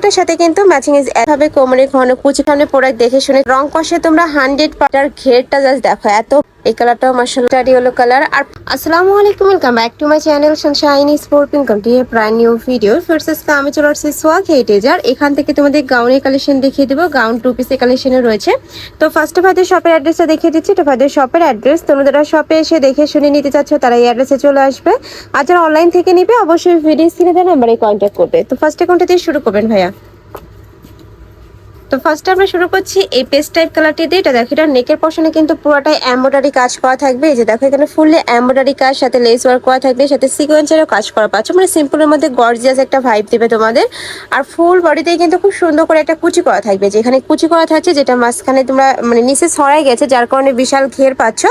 প্রত্যেকটার সাথে কিন্তু ম্যাচিং ইজ এভাবে কোমরে ঘন কুচি খানে প্রোডাক্ট দেখে শুনে রং কষে তোমরা হান্ড্রেড পাটার ঘেরটা জাস্ট দেখো। এত এই কালারটাও মার্শাল্লাহ ইয়েলো কালার আর আসসালামু আলাইকুম welcome back to my channel Sunshine sport a brand new video first আজকে আমি চলে আসছি সোয়াগ হেটেজ আর এখান থেকে তোমাদের গাউনের কালেকশন দেখিয়ে দেবো। গাউন টু পিসের কালেকশনে রয়েছে। তো ফার্স্ট ফার্স্টে ভাইদের শপের অ্যাড্রেসটা দেখিয়ে দিচ্ছি। এটা ভাইদের শপের অ্যাড্রেস তোমরা যারা শপে এসে দেখে শুনে নিতে চাচ্ছ, তারা এই অ্যাড্রেসে চলে আসবে। আর যারা অনলাইন থেকে নিবে, অবশ্যই ভিডিও স্ক্রিনে দেওয়া নাম্বারে কন্ট্যাক্ট করবে। তো ফার্স্টে কোনটা দিয়ে শুরু করবেন ভাইয়া। তো ফার্স্টে আমরা শুরু করছি এই পেস্ট টাইপ কালারটি দিয়ে। এটা দেখো এটা নেকের পশনে কিন্তু পুরোটাই এমব্রয়ডারি কাজ করা থাকবে। এই যে দেখো এখানে ফুললি এমব্রয়ডারি কাজ সাথে লেস ওয়ার্ক করা থাকবে সাথে সিকোয়েন্সেরও কাজ করা পাচ্ছ। মানে সিম্পলের মধ্যে গর্জিয়াস একটা ভাইব দেবে তোমাদের। আর ফুল বডিতেই কিন্তু খুব সুন্দর করে একটা কুচি করা থাকবে। যেখানে কুচি করা থাকছে যেটা মাঝখানে তোমরা মানে নিচে ছড়াই গেছে যার কারণে বিশাল ঘের পাচ্ছ।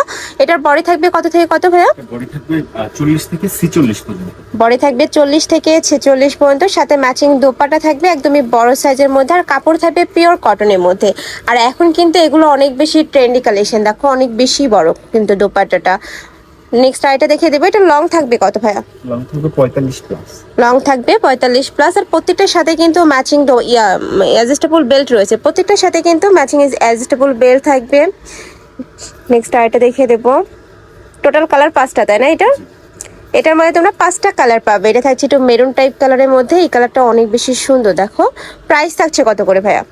এটার বডি থাকবে কত থেকে কত ভাইয়া? বডি থাকবে চল্লিশ থেকে ছিচল্লিশ পর্যন্ত। বডি থাকবে চল্লিশ থেকে ছেচল্লিশ পর্যন্ত সাথে ম্যাচিং দোপাটা থাকবে একদমই বড় সাইজের মধ্যে। আর কাপড় থাকবে পিওর কটনের মধ্যে। আর এখন কিন্তু এগুলো অনেক বেশি ট্রেন্ডি কালেকশন দেখো অনেক বেশি বড় কিন্তু দোপাট্টাটা। নেক্সট আইটা দেখিয়ে দেবো। এটা লং থাকবে কত ভাইয়া? লং থাকবে পঁয়তাল্লিশ প্লাস লং থাকবে পঁয়তাল্লিশ প্লাস আর প্রত্যেকটার সাথে কিন্তু ম্যাচিং অ্যাডজাস্টেবল বেল্ট রয়েছে। প্রত্যেকটার সাথে কিন্তু ম্যাচিং অ্যাডজাস্টেবল বেল্ট থাকবে। নেক্সট আইটা দেখিয়ে দেবো। টোটাল কালার পাঁচটা তাই না এটা? এটার মধ্যে তোমরা পাঁচটা কালার পাবে। এটা থাকছে একটু মেরুন টাইপ কালারের মধ্যে। এই কালারটা অনেক বেশি সুন্দর। দেখো প্রাইস থাকছে কত করে ভাইয়া?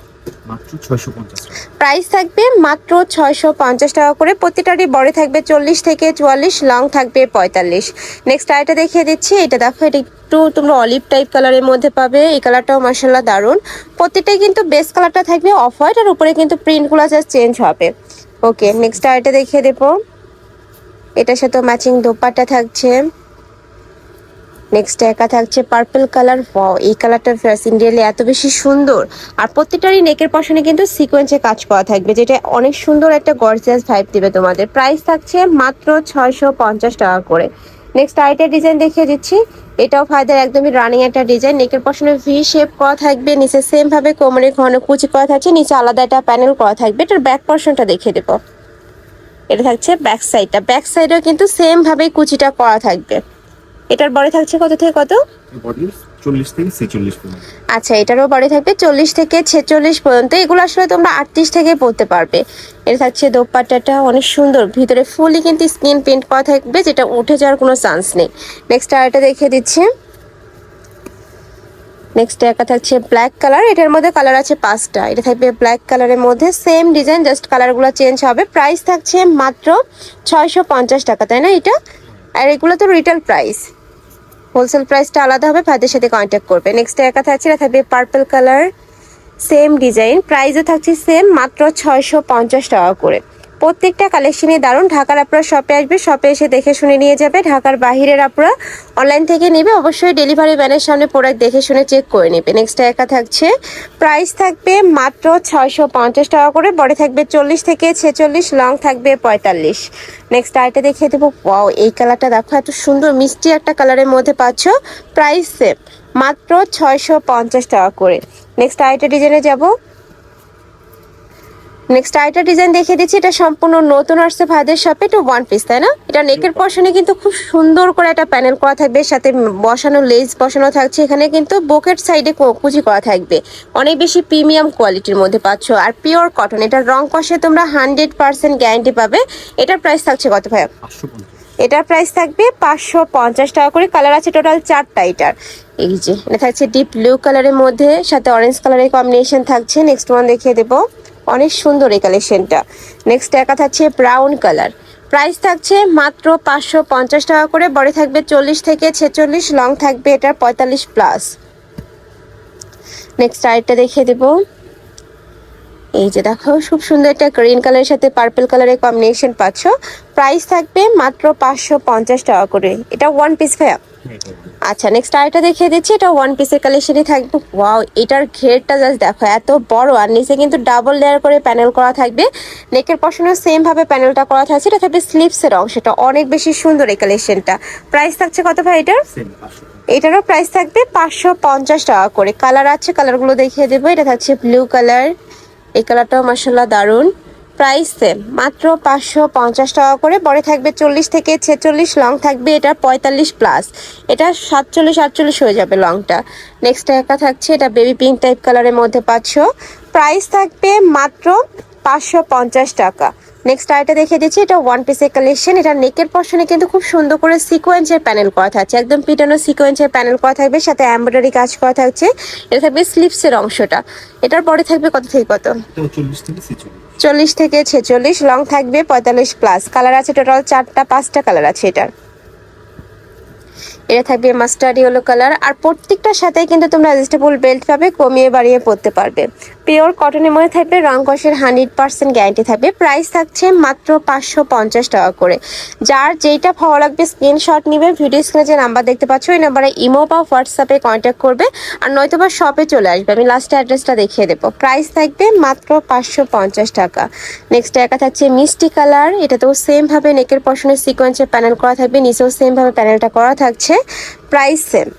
প্রাইস থাকবে মাত্র ছয়শো পঞ্চাশ টাকা করে। প্রতিটারই বড় থাকবে চল্লিশ থেকে চুয়াল্লিশ, লং থাকবে পঁয়তাল্লিশ। নেক্সট আরেকটা দেখিয়ে দিচ্ছি। এটা দেখো, এটা একটু তোমরা অলিভ টাইপ কালারের মধ্যে পাবে। এই কালারটাও মার্শাল্লাহ দারুণ। প্রত্যেকটাই কিন্তু বেস কালারটা থাকবে অফ হোয়াইট আর উপরে কিন্তু প্রিন্টগুলো জাস্ট চেঞ্জ হবে। ওকে নেক্সট আরেকটা দেখিয়ে দেবো। এটার সাথে ম্যাচিং দোপাট্টা থাকছে। নেক্সট একা থাকছে পার্পল কালার এই কালারটা সিন্ডিয়ালি এত বেশি সুন্দর। আর প্রত্যেকটারই নেকের পশনে কিন্তু সিকোয়েন্সে কাজ করা থাকবে, যেটা অনেক সুন্দর একটা গর্জিয়াস ভাইব দিবে তোমাদের। প্রাইস থাকছে মাত্র ছয়শো পঞ্চাশ টাকা করে। নেক্সট আরেকটা ডিজাইন দেখিয়ে দিচ্ছি। এটাও ফায়দার, একদমই রানিং একটা ডিজাইন নেকের পশনে ভি শেপ করা থাকবে, নিচে সেম ভাবে কোমরে ঘন কুচি করা থাকছে, নিচে আলাদা একটা প্যানেল করা থাকবে। এটার ব্যাক পশনটা দেখিয়ে দেবো। এটা থাকছে ব্যাক সাইডটা ব্যাক সাইডেও কিন্তু সেম ভাবে কুচিটা করা থাকবে। এটার বড় থাকছে কত থেকে কত? আচ্ছা এটারও বডি থাকবে চল্লিশ থেকে ছেচল্লিশ পর্যন্ত। এগুলো আসলে তোমরা আটত্রিশ থেকে পড়তে পারবে। এটা থাকছে দোপাট্টাটা অনেক সুন্দর। ভিতরে ফুলই কিন্তু স্কিন প্রিন্ট করা থাকবে যেটা উঠে যাওয়ার কোনো চান্স নেই। নেক্সট আরেকটা দেখিয়ে দিচ্ছি। নেক্সট একটা থাকছে ব্ল্যাক কালার এটার মধ্যে কালার আছে পাঁচটা। এটা থাকবে ব্ল্যাক কালারের মধ্যে সেম ডিজাইন জাস্ট কালারগুলো চেঞ্জ হবে। প্রাইস থাকছে মাত্র ছয়শো পঞ্চাশ টাকা তাই না এটা? আর এগুলো তো রিটেল প্রাইস হোলসেল প্রাইসটা আলাদা হবে, ভাইদের সাথে কন্ট্যাক্ট করবে। নেক্সট একা থাকছে এটা থাকবে পার্পল কালার সেম ডিজাইন প্রাইসও থাকছে সেম মাত্র ছয়শো পঞ্চাশ টাকা করে। প্রত্যেকটা কালেকশনে দারুণ। ঢাকার আপনারা শপে আসবে শপে এসে দেখে শুনে নিয়ে যাবে। ঢাকার বাহিরের আপনারা অনলাইন থেকে নেবে। অবশ্যই ডেলিভারি ভ্যানের সামনে প্রোডাক্ট দেখে শুনে চেক করে নেবে। নেক্সট একা থাকছে। প্রাইস থাকবে মাত্র ছয়শো পঞ্চাশ টাকা করে বড় থাকবে চল্লিশ থেকে ছেচল্লিশ লং থাকবে পঁয়তাল্লিশ। নেক্সট আইটা দেখিয়ে দেবো। ওয়াও এই কালারটা দেখো, এত সুন্দর মিষ্টি একটা কালারের মধ্যে পাচ্ছ। প্রাইস সেম মাত্র ছয়শো পঞ্চাশ টাকা করে। নেক্সট আইটা ডিজাইনে যাব। নেক্সট আইটা ডিজাইন দেখিয়ে দিচ্ছি। এটা সম্পূর্ণ নতুন আসছে ভাইদের শপে এটা ওয়ান পিস তাই না? এটা নেকের পশনে কিন্তু খুব সুন্দর করে একটা প্যানেল করা থাকবে সাথে বসানো লেস বসানো থাকছে। এখানে কিন্তু বুকেট সাইডে কুচি করা থাকবে। অনেক বেশি প্রিমিয়াম কোয়ালিটির মধ্যে পাচ্ছ। আর পিওর কটন এটার রং কষে তোমরা হান্ড্রেড পার্সেন্ট গ্যারান্টি পাবে। এটার প্রাইস থাকছে কত পঞ্চাশ। এটার প্রাইস থাকবে পাঁচশো পঞ্চাশ টাকা করে। কালার আছে টোটাল চারটা এটার। এই যে এটা থাকছে ডিপ ব্লু কালারের মধ্যে সাথে অরেঞ্জ কালারের কম্বিনেশন থাকছে। নেক্সট ওয়ান দেখিয়ে দেবো। অনেক সুন্দর এই কালেকশনটা। নেক্সট একা থাকছে ব্রাউন কালার প্রাইস থাকছে মাত্র পাঁচশো পঞ্চাশ টাকা করে, বড় থাকবে চল্লিশ থেকে ছেচল্লিশ লং থাকবে এটার পঁয়তাল্লিশ প্লাস নেক্সট আরেকটা দেখিয়ে দেবো। এই যে দেখো, খুব সুন্দর একটা গ্রিন কালারের সাথে পার্পল কালারের কম্বিনেশন পাচ্ছ। প্রাইস থাকবে মাত্র পাঁচশো পঞ্চাশ টাকা করে। এটা ওয়ান পিস ভাইয়া? আচ্ছা নেক্সট আরেকটা দেখিয়ে দিচ্ছি এটা ওয়ান পিসের কালেকশনই থাকবে। ওয়াও এটার ঘেরটা জাস্ট দেখো এত বড়। আর নিচে কিন্তু ডাবল লেয়ার করে প্যানেল করা থাকবে। নেকের পশনও সেম ভাবে প্যানেলটা করা থাকছে। এটা থাকবে স্লিপসের অংশটা অনেক বেশি সুন্দর এই কালেকশনটা প্রাইস থাকছে কত ভাই এটার? এটারও প্রাইস থাকবে পাঁচশো পঞ্চাশ টাকা করে। কালার আছে কালারগুলো দেখিয়ে দেবো। এটা থাকছে ব্লু কালার এই কালারটাও মাসাল্লাহ দারুণ। Price same. মাত্র পাঁচশো পঞ্চাশ টাকা করে। পরে থাকবে চল্লিশ থেকে ছেচল্লিশ, লং থাকবে এটা পঁয়তাল্লিশ প্লাস। এটা সাতচল্লিশ, আটচল্লিশ হয়ে যাবে লংটা। নেক্সট একা থাকছে, এটা বেবি পিঙ্ক টাইপ কালারের মধ্যে পাচ্ছ। প্রাইস থাকবে মাত্র পাঁচশো পঞ্চাশ টাকা। নেক্সট আইটা দেখে দিচ্ছি, এটা ওয়ান পিসের কালেকশন এটা নেকের পশনে কিন্তু খুব সুন্দর করে সিকোয়েন্সের প্যানেল করা থাকছে। একদম পিটানো সিকোয়েন্সের প্যানেল করা থাকবে, সাথে এমব্রয়ডারি কাজ করা থাকছে। এটা থাকবে স্লিপসের অংশটা। এটার পরে থাকবে কত থেকে কত? চল্লিশ থেকে চল্লিশ থেকে ছেচল্লিশ লং থাকবে পঁয়তাল্লিশ প্লাস কালার আছে টোটাল চারটা, পাঁচটা কালার আছে এটার। এটা থাকবে মাস্টার্ড ইয়েলো কালার। আর প্রত্যেকটার সাথে কিন্তু তোমরা অ্যাডজাস্টেবল বেল্ট পাবে, কমিয়ে বাড়িয়ে পরতে পারবে। পিওর কটনের মধ্যে থাকবে রং কষের হান্ড্রেড পার্সেন্ট গ্যারান্টি থাকবে। প্রাইস থাকছে মাত্র পাঁচশো পঞ্চাশ টাকা করে। যার যেইটা ভালো লাগবে স্ক্রিনশট নিবে ভিডিও স্ক্রিনে যে নাম্বার দেখতে পাচ্ছ, ওই নাম্বারে ইমো বা হোয়াটসঅ্যাপে কন্ট্যাক্ট করবে। আর নয়তো বা শপে চলে আসবে। আমি লাস্টে অ্যাড্রেসটা দেখিয়ে দেবো। প্রাইস থাকবে মাত্র পাঁচশো পঞ্চাশ টাকা। নেক্সট একা থাকছে মিষ্টি কালার। এটাতেও সেম ভাবে নেকের পশনের সিকোয়েন্সের প্যানেল করা থাকবে, নিচেও সেমভাবে প্যানেলটা করা থাকছে। Price same.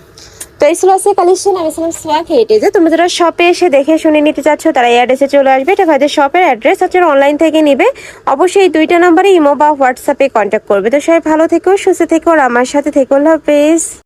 তো এই ছিল আজকে কালেকশন আমি ছিলাম সোয়াক হেরিটেজে তোমরা যারা শপে এসে দেখে শুনে নিতে চাচ্ছ, তারা এই অ্যাড্রেসে চলে আসবে। এটা ভাইদের শপের অ্যাড্রেস হচ্ছে অনলাইন থেকে নিবে, অবশ্যই এই দুইটা নাম্বারে ইমো বা হোয়াটসঅ্যাপে কন্ট্যাক্ট করবে। তো সবাই ভালো থেকো, সুস্থ থেকো, আর আমার সাথে থেকো। আল্লাহ হাফেজ।